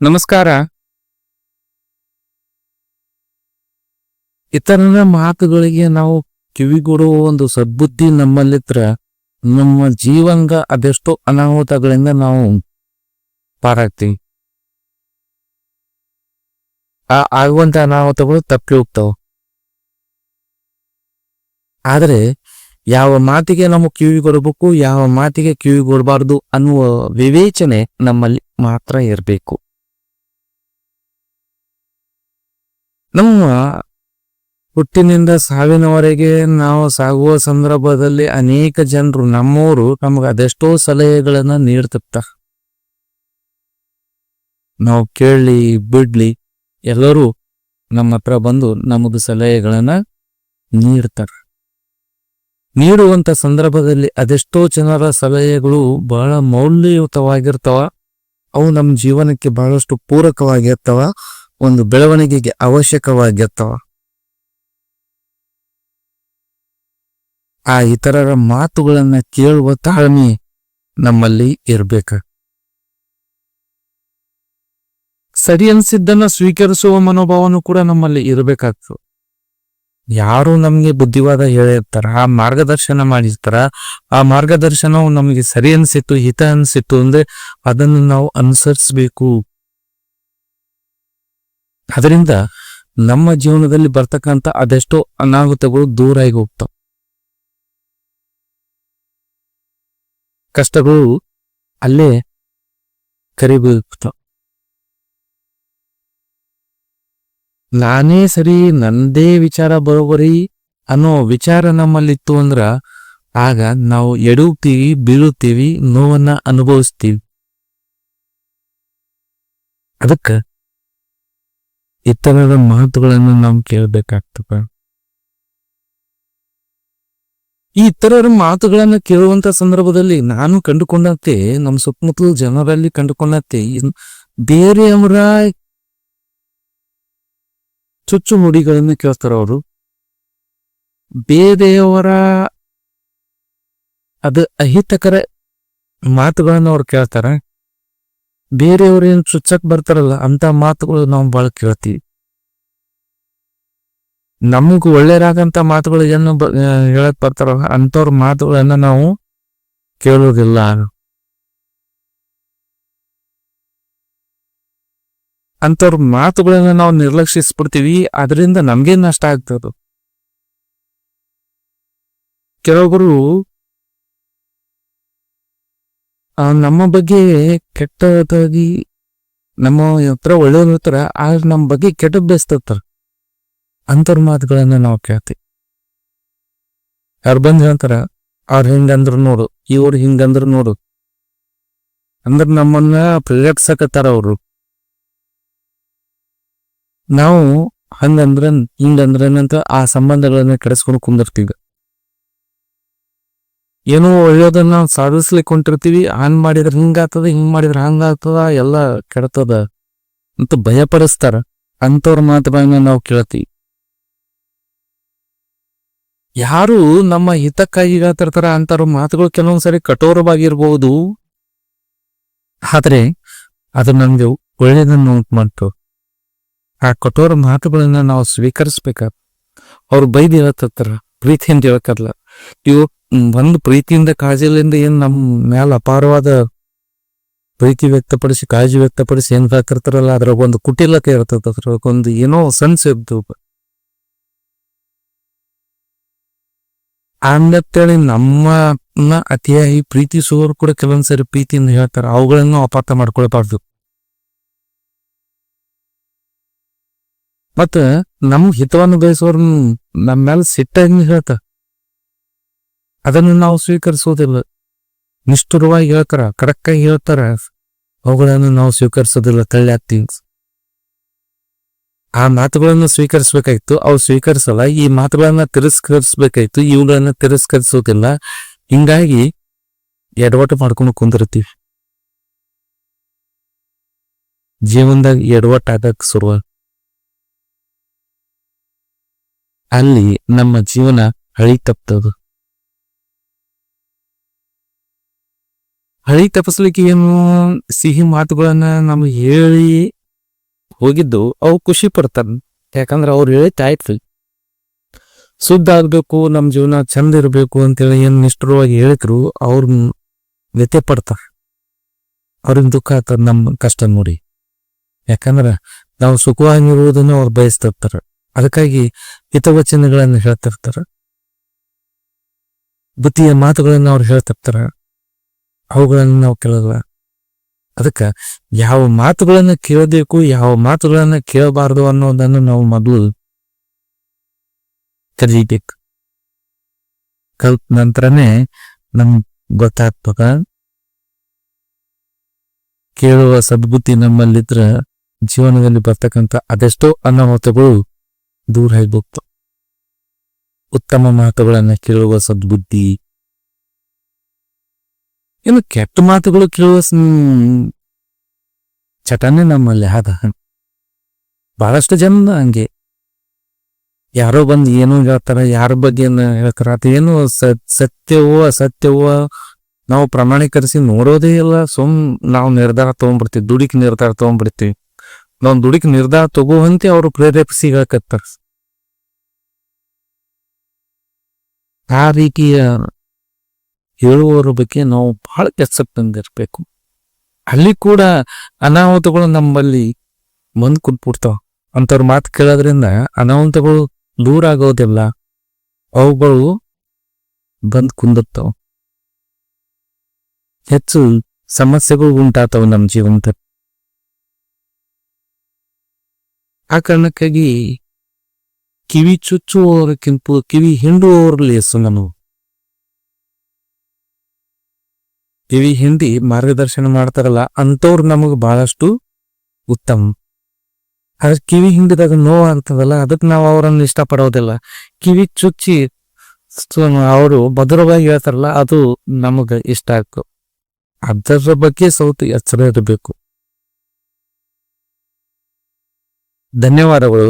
ನಮಸ್ಕಾರ. ಇತರರ ಮಾತುಗಳಿಗೆ ನಾವು ಕಿವಿಗೊಡುವ ಒಂದು ಸದ್ಬುದ್ಧಿ ನಮ್ಮಲ್ಲಿತ್ರ ನಮ್ಮ ಜೀವಂಗ ಅದೆಷ್ಟೋ ಅನಾಹುತಗಳಿಂದ ನಾವು ಪಾರಾಗ್ತೀವಿ ಆ ಆಗುವಂತ ಅನಾಹುತಗಳು ತಪ್ಪಿ ಹೋಗ್ತಾವ. ಆದರೆ ಯಾವ ಮಾತಿಗೆ ನಾವು ಕಿವಿಗೊಡಬೇಕು ಯಾವ ಮಾತಿಗೆ ಕಿವಿಗೊಡಬಾರ್ದು ಅನ್ನುವ ವಿವೇಚನೆ ನಮ್ಮಲ್ಲಿ ಮಾತ್ರ ಇರಬೇಕು. ನಮ್ಮ ಹುಟ್ಟಿನಿಂದ ಸಾವಿನವರೆಗೆ ನಾವು ಸಾಗುವ ಸಂದರ್ಭದಲ್ಲಿ ಅನೇಕ ಜನರು ನಮ್ಮವರು ನಮಗೆ ಅದೆಷ್ಟೋ ಸಲಹೆಗಳನ್ನ ನೀಡ್ತಿರ್ತಾರ ನಾವು ಕೇಳಲಿ ಬಿಡ್ಲಿ, ಎಲ್ಲರೂ ನಮ್ಮ ಹತ್ರ ಬಂದು ನಮದು ಸಲಹೆಗಳನ್ನ ನೀಡ್ತಾರ. ನೀಡುವಂತ ಸಂದರ್ಭದಲ್ಲಿ ಅದೆಷ್ಟೋ ಜನರ ಸಲಹೆಗಳು ಬಹಳ ಮೌಲ್ಯಯುತವಾಗಿರ್ತವ. ಅವು ನಮ್ಮ ಜೀವನಕ್ಕೆ ಬಹಳಷ್ಟು ಪೂರಕವಾಗಿರ್ತಾವ. ಒಂದು ಬೆಳವಣಿಗೆಗೆ ಅವಶ್ಯಕವಾಗಿರ್ತಾವ ಆ ಇತರರ ಮಾತುಗಳನ್ನ ಕೇಳುವ ತಾಳ್ಮೆ ನಮ್ಮಲ್ಲಿ ಇರಬೇಕು. ಸರಿ ಅನ್ಸಿದ್ದನ್ನ ಸ್ವೀಕರಿಸುವ ಮನೋಭಾವನು ಕೂಡ ನಮ್ಮಲ್ಲಿ ಇರಬೇಕಾಗ್ತದೆ. ಯಾರು ನಮ್ಗೆ ಬುದ್ಧಿವಾದ ಹೇಳಿರ್ತಾರ ಆ ಮಾರ್ಗದರ್ಶನ ಮಾಡಿರ್ತಾರ, ಆ ಮಾರ್ಗದರ್ಶನವು ನಮಗೆ ಸರಿ ಅನ್ಸಿತ್ತು, ಹಿತ ಅನ್ಸಿತ್ತು ಅಂದ್ರೆ ಅದನ್ನು ನಾವು ಅನುಸರಿಸಬೇಕು. ಅದರಿಂದ ನಮ್ಮ ಜೀವನದಲ್ಲಿ ಬರ್ತಕ್ಕಂಥ ಅದೆಷ್ಟೋ ಅನಾಹುತಗಳು ದೂರ ಆಗಿ ಹೋಗ್ತಾವ. ಕಷ್ಟಗಳು ಅಲ್ಲೇ ಕರಿಬೀಗ್ತಾವ ನಾನೇ ಸರಿ ನಂದೇ ವಿಚಾರ ಬರೋಬರಿ ಅನ್ನೋ ವಿಚಾರ ನಮ್ಮಲ್ಲಿತ್ತು ಅಂದ್ರ ಆಗ ನಾವು ಎಡುತ್ತೀವಿ ಬೀಳುತ್ತೀವಿ, ನೋವನ್ನ ಅನುಭವಿಸ್ತೀವಿ. ಅದಕ್ಕ ಇತರರ ಮಾತುಗಳನ್ನು ನಾವು ಕೇಳಬೇಕಾಗ್ತದೆ. ಈ ಇತರರ ಮಾತುಗಳನ್ನು ಕೇಳುವಂತ ಸಂದರ್ಭದಲ್ಲಿ ನಾನು ಕಂಡುಕೊಂಡಂತೆ, ನಮ್ಮ ಸುತ್ತಮುತ್ತಲ ಜನರಲ್ಲಿ ಕಂಡುಕೊಂಡಂತೆ ಬೇರೆಯವರ ಚುಚ್ಚು ನುಡಿಗಳನ್ನು ಕೇಳ್ತಾರ ಅವರು. ಬೇರೆಯವರ ಅದು ಅಹಿತಕರ ಮಾತುಗಳನ್ನು ಅವ್ರು ಕೇಳ್ತಾರ. ಬೇರೆಯವ್ರು ಏನ್ ಚುಚ್ಚಕ್ ಬರ್ತಾರಲ್ಲ ಅಂತ ಮಾತುಗಳು ನಾವು ಬಹಳ ಕೇಳ್ತೀವಿ. ನಮಗ್ ಒಳ್ಳೇದಾಗಂತ ಮಾತುಗಳು ಏನು ಹೇಳಕ್ ಬರ್ತಾರಲ್ಲ ಅಂತವ್ರ ಮಾತುಗಳನ್ನ ನಾವು ಕೇಳೋದಿಲ್ಲ. ಅಂತವ್ರ ಮಾತುಗಳನ್ನ ನಾವು ನಿರ್ಲಕ್ಷಿಸ್ಬಿಡ್ತೀವಿ ಅದರಿಂದ ನಮ್ಗೆ ನಷ್ಟ ಆಗ್ತದ. ಕೆಲವೊಬ್ಬರು ನಮ್ಮ ಬಗ್ಗೆ ಕೆಟ್ಟದಾಗಿ ನಮ್ಮ ಹತ್ರ ಒಳ್ಳೆಯವ್ರ ಹತ್ರ ಆದ್ರೆ ನಮ್ಮ ಬಗ್ಗೆ ಕೆಟ್ಟ ಬೇಸ್ತಿರ್ತಾರ. ಅಂತರ್ ಮಾತುಗಳನ್ನ ನಾವು ಕೇಳ್ತೀವಿ. ಯಾರು ಬಂದ್ ಹೇಳ್ತಾರ, ಅವ್ರ ಹಿಂಗಂದ್ರು ನೋಡು, ಇವ್ರು ಹಿಂಗಂದ್ರು ನೋಡು. ಅಂದ್ರ ನಮ್ಮನ್ನ ಪ್ರೇರೇಪಿಸಕತ್ತಾರ ಅವ್ರು. ನಾವು ಹಂಗಂದ್ರ ಹಿಂಗಂದ್ರನಂತ ಆ ಸಂಬಂಧಗಳನ್ನ ಕೆಡಿಸ್ಕೊಂಡು ಕುಂದಿರ್ತೀವಿ. ಏನೋ ಒಳ್ಳೇದನ್ನ ನಾವು ಸಾಧಿಸ್ಲಿಕ್ಕೆ ಹೊಂಟಿರ್ತೀವಿ ಹಂಗ್ ಮಾಡಿದ್ರೆ ಹಿಂಗಾಗ್ತದ, ಹಿಂಗ್ ಮಾಡಿದ್ರೆ ಹಂಗಾಗ್ತದ, ಎಲ್ಲ ಕೆಡ್ತದ ಅಂತ ಭಯಪಡಿಸ್ತಾರ. ಅಂತವ್ರ ಮಾತುಗಳನ್ನ ನಾವು ಕೇಳ್ತೀವಿ. ಯಾರು ನಮ್ಮ ಹಿತಕ್ಕಾಗಿ ಹೇಳ್ತಿರ್ತಾರ ಅಂತಾರ ಮಾತುಗಳು ಕೆಲವೊಂದ್ಸರಿ ಕಠೋರವಾಗಿರ್ಬಹುದು ಆದ್ರೆ ಅದು ನಮ್ಗೆ ಒಳ್ಳೇದನ್ನ ಉಂಟು. ಆ ಕಠೋರ ಮಾತುಗಳನ್ನ ನಾವು ಸ್ವೀಕರಿಸ್ಬೇಕ? ಅವ್ರು ಬೈದ್ ಹೇಳ್ತಿರ್ತಾರ ಪ್ರೀತಿಯಿಂದ ಹೇಳ್ತಾರಲ್ಲ ಇವು ಒಂದು ಪ್ರೀತಿಯಿಂದ ಕಾಳಜಿಲಿಂದ ಏನು ನಮ್ಮ ಮ್ಯಾಲ ಅಪಾರವಾದ ಪ್ರೀತಿ ವ್ಯಕ್ತಪಡಿಸಿ, ಕಾಳಜಿ ವ್ಯಕ್ತಪಡಿಸಿ ಏನ್ ಹಾಕಿರ್ತಾರಲ್ಲ, ಅದ್ರಾಗ ಒಂದು ಕುಟಿಲತೆ ಇರ್ತದ, ಅದ್ರಾಗ ಒಂದು ಏನೋ ಸೆನ್ಸ್ ಇದ್ದು ಹಂಗತ್ತೇಳಿ ನಮ್ಮನ್ನ ಅತಿಯಾಗಿ ಪ್ರೀತಿಸುವವರು ಕೂಡ ಕೆಲವೊಂದ್ಸರಿ ಪ್ರೀತಿಯಿಂದ ಹೇಳ್ತಾರೆ, ಅವುಗಳನ್ನು ಅಪಾರ್ಥ ಮಾಡ್ಕೊಳ್ಬಾರ್ದು. ಮತ್ತ ನಮ್ ಹಿತವನ್ನು ಬಯಸುವವ್ರ ನಮ್ಮ ಮೇಲೆ ಸಿಟ್ಟಾಗಿ ಹೇಳ್ತಾರ. ಅದನ್ನು ನಾವು ಸ್ವೀಕರಿಸುವುದಿಲ್ಲ. ನಿಷ್ಠುರವಾಗಿ ಹೇಳ್ತಾರ ಕಡಕ್ಕಾಗಿ ಹೇಳ್ತಾರ. ಅವುಗಳನ್ನು ನಾವು ಸ್ವೀಕರಿಸೋದಿಲ್ಲ ತಳ್ಳಿ ಥಿಂಗ್ಸ್ ಆ ಮಾತುಗಳನ್ನು ಸ್ವೀಕರಿಸಬೇಕಾಯ್ತು, ಅವು ಸ್ವೀಕರಿಸಲ್ಲ. ಈ ಮಾತುಗಳನ್ನ ತಿರಸ್ಕರಿಸಬೇಕಾಯ್ತು, ಇವುಗಳನ್ನ ತಿರಸ್ಕರಿಸೋದಿಲ್ಲ ಹಿಂಗಾಗಿ ಎಡವಟ್ಟು ಮಾಡ್ಕೊಂಡು ಕುಂದಿರ್ತೀವಿ. ಜೀವನದಾಗ ಎಡವಟ್ಟು ಶುರುವ ಅಲ್ಲಿ ನಮ್ಮ ಜೀವನ ಹಳಿ ತಪ್ತದು. ಹಳಿ ತಪಸ್ಲಿಕ್ಕೆ ಏನು ಸಿಹಿ ಮಾತುಗಳನ್ನ ನಮ್ಗೆ ಹೇಳಿ ಹೋಗಿದ್ದು, ಅವು ಖುಷಿ ಪಡ್ತಾರ. ಯಾಕಂದ್ರೆ ಅವ್ರು ಹೇಳಿದ್ ಆಯ್ತು ಶುದ್ಧ ಆಗ್ಬೇಕು ನಮ್ಮ ಜೀವನ ಚಂದ ಇರಬೇಕು ಅಂತೇಳಿ ಏನು ನಿಷ್ಠುರವಾಗಿ ಹೇಳಿದ್ರು, ಅವ್ರ ವ್ಯತ್ಯ ಪಡ್ತಾರ. ಅವ್ರಿಗೆ ದುಃಖ ಆಗ್ತದ ನಮ್ಮ ಕಷ್ಟ ನೋಡಿ. ಯಾಕಂದ್ರ ನಾವು ಸುಖವಾಗಿರುವುದನ್ನು ಅವ್ರು ಬಯಸ್ತಿರ್ತಾರ. ಅದಕ್ಕಾಗಿ ಹಿತವಚನಗಳನ್ನ ಹೇಳ್ತಿರ್ತಾರ. ಬುದ್ಧಿಯ ಮಾತುಗಳನ್ನ ಅವ್ರು ಹೇಳ್ತಿರ್ತಾರ. ಅವುಗಳನ್ನ ನಾವು ಕೇಳಲ್ಲ ಅದಕ್ಕ ಯಾವ ಮಾತುಗಳನ್ನು ಕೇಳಬೇಕು, ಯಾವ ಮಾತುಗಳನ್ನು ಕೇಳಬಾರದು ಅನ್ನೋದನ್ನು ನಾವು ಮೊದಲು ಕಲಿಬೇಕು ಕಲ್ತ ನಂತರನೇ ನಮ್ಗೆ ಗೊತ್ತಾಗ್ತದ. ಕೇಳುವ ಸದ್ಬುದ್ಧಿ ನಮ್ಮಲ್ಲಿದ್ರ ಜೀವನದಲ್ಲಿ ಬರ್ತಕ್ಕಂಥ ಅದೆಷ್ಟೋ ಅನಾಹುತಗಳು ದೂರ ಹೋಗ್ತವೆ ಉತ್ತಮ ಮಾತುಗಳನ್ನು ಕೇಳುವ ಸದ್ಬುದ್ಧಿ ಇನ್ನು ಕೆಟ್ಟ ಮಾತುಗಳು ಕೇಳುವ ಚಟನೆ ನಮ್ಮಲ್ಲಿ ಆದ ಬಹಳಷ್ಟು ಜನ ಹಂಗೆ. ಯಾರೋ ಬಂದು ಏನೋ ಹೇಳ್ತಾರ, ಯಾರ ಬಗ್ಗೆ ಹೇಳ್ತಾರ, ಅದೇನು ಏನು ಸತ್ಯವೋ ಅಸತ್ಯವೋ ನಾವು ಪ್ರಮಾಣೀಕರಿಸಿ ನೋಡೋದೇ ಇಲ್ಲ. ಸುಮ್ ನಾವು ನಿರ್ಧಾರ ತಗೊಂಡ್ಬಿಡ್ತೀವಿ, ದುಡಿಕ್ ನಿರ್ಧಾರ ತಗೊಂಡ್ಬಿಡ್ತೀವಿ. ನಾವು ದುಡಿಕ್ ನಿರ್ಧಾರ ತಗೋವಂತೆ ಅವರು ಪ್ರೇರೇಪಿಸಿ ಹೇಳಕತ್ತಾರ ಆ ರೀತಿಯ ಹೇಳುವವರ ಬಗ್ಗೆ ನಾವು ಬಹಳ ಎಚ್ಚರಿಕೆಯಿಂದಿರ್ಬೇಕು ಅಲ್ಲಿ ಕೂಡ ಅನಾಹುತಗಳು ನಮ್ಮಲ್ಲಿ ಬಂದ್ ಕುಂತ್ಬಿಡ್ತಾವ ಅಂತವ್ರ ಮಾತು ಕೇಳೋದ್ರಿಂದ ಅನಾಹುತಗಳು ದೂರ ಆಗೋದಿಲ್ಲ. ಅವುಗಳು ಬಂದ್ ಕುಂದಿರ್ತಾವ. ಹೆಚ್ಚು ಸಮಸ್ಯೆಗಳು ಉಂಟಾತಾವ ನಮ್ಮ ಜೀವನದಲ್ಲಿ. ಆ ಕಾರಣಕ್ಕಾಗಿ ಕಿವಿ ಚುಚ್ಚುವವರಕ್ಕಿಂತ ಕಿವಿ ಹಿಂಡುವವರಲ್ಲಿ ಹೆಸರು ನಾನು ಕಿವಿ ಹಿಂಡಿ ಮಾರ್ಗದರ್ಶನ ಮಾಡ್ತಾರಲ್ಲ ಅಂತವ್ರು ನಮಗೆ ಬಹಳಷ್ಟು ಉತ್ತಮ. ಆದ್ರೆ ಕಿವಿ ಹಿಂಡಿದಾಗ ನೋವು ಅಂತದಲ್ಲ ಅದಕ್ಕೆ ನಾವು ಅವರನ್ನು ಇಷ್ಟಪಡೋದಿಲ್ಲ. ಕಿವಿ ಚುಚ್ಚಿ ಅವರು ಭದ್ರವಾಗಿ ಹೇಳ್ತಾರಲ್ಲ, ಅದು ನಮಗೆ ಇಷ್ಟ ಆಗ್ತು ಅದರ ಬಗ್ಗೆ ಸ್ವಲ್ಪ ಎಚ್ಚರ ಇರಬೇಕು. ಧನ್ಯವಾದಗಳು.